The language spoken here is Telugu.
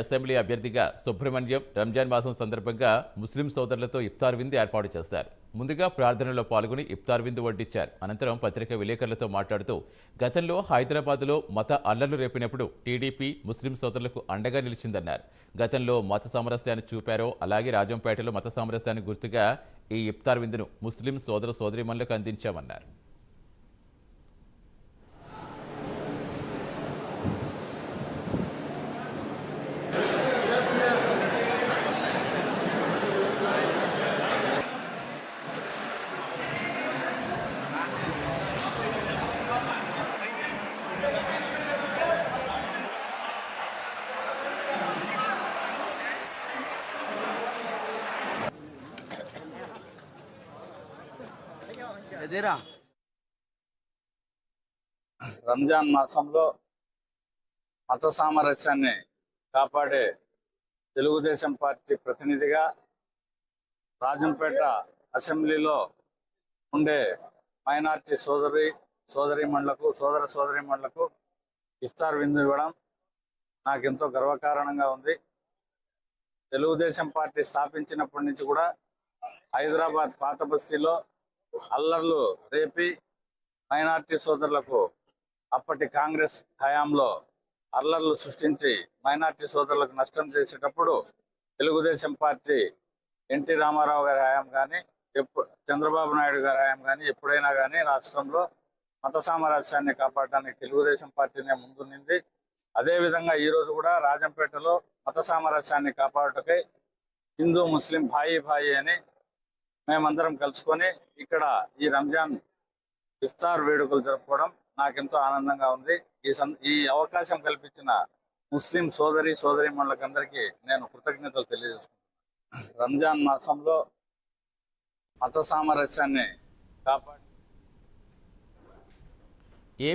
అసెంబ్లీ అభ్యర్థిగా సుబ్రహ్మణ్యం రంజాన్ మాసం సందర్భంగా ముస్లిం సోదరులతో ఇఫ్తార్ విందు ఏర్పాటు చేస్తారు. ముందుగా ప్రార్థనలో పాల్గొని ఇఫ్తార్ విందు వడ్డించారు. అనంతరం పత్రిక విలేకరులతో మాట్లాడుతూ గతంలో హైదరాబాద్లో మత అల్లర్లు రేపినప్పుడు టీడీపీ ముస్లిం సోదరులకు అండగా నిలిచిందన్నారు. గతంలో మత సామరస్యాన్ని చూపారో అలాగే రాజంపేటలో మత సామరస్యాన్ని గుర్తుగా ఈ ఇఫ్తార్ విందును ముస్లిం సోదర సోదరిమణులకు అందించామన్నారు. రంజాన్ మాసంలో మత సామరస్యాన్ని కాపాడే తెలుగుదేశం పార్టీ ప్రతినిధిగా రాజంపేట అసెంబ్లీలో ఉండే మైనార్టీ సోదరి సోదరిమణులకు సోదర సోదరిమణులకు ఇఫ్తార్ విందు ఇవ్వడం నాకు ఎంతో గర్వకారణంగా ఉంది. తెలుగుదేశం పార్టీ స్థాపించినప్పటి నుంచి కూడా హైదరాబాద్ పాత బస్తీలో అల్లర్లు రేపి మైనార్టీ సోదరులకు అప్పటి కాంగ్రెస్ హయాంలో అల్లర్లు సృష్టించి మైనార్టీ సోదరులకు నష్టం చేసేటప్పుడు తెలుగుదేశం పార్టీ ఎన్టీ రామారావు గారి హయాం కానీ ఎప్పుడు చంద్రబాబు నాయుడు గారి హయాం కానీ ఎప్పుడైనా కానీ రాష్ట్రంలో మత సామరస్యాన్ని కాపాడడానికి తెలుగుదేశం పార్టీనే ముందుంది. అదేవిధంగా ఈ రోజు కూడా రాజంపేటలో మత సామరస్యాన్ని కాపాడటకై హిందూ ముస్లిం భాయి భాయి అని మేమందరం కలుసుకొని ఇక్కడ ఈ రంజాన్ ఇఫ్తార్ వేడుకలు జరుపుకోవడం నాకెంతో ఆనందంగా ఉంది. ఈ సం ఈ అవకాశం కల్పించిన ముస్లిం సోదరి సోదరి అందరికీ నేను కృతజ్ఞతలు తెలియజేసుకుంటున్నాను. రంజాన్ మాసంలో మత సామరస్యాన్ని కాపాడి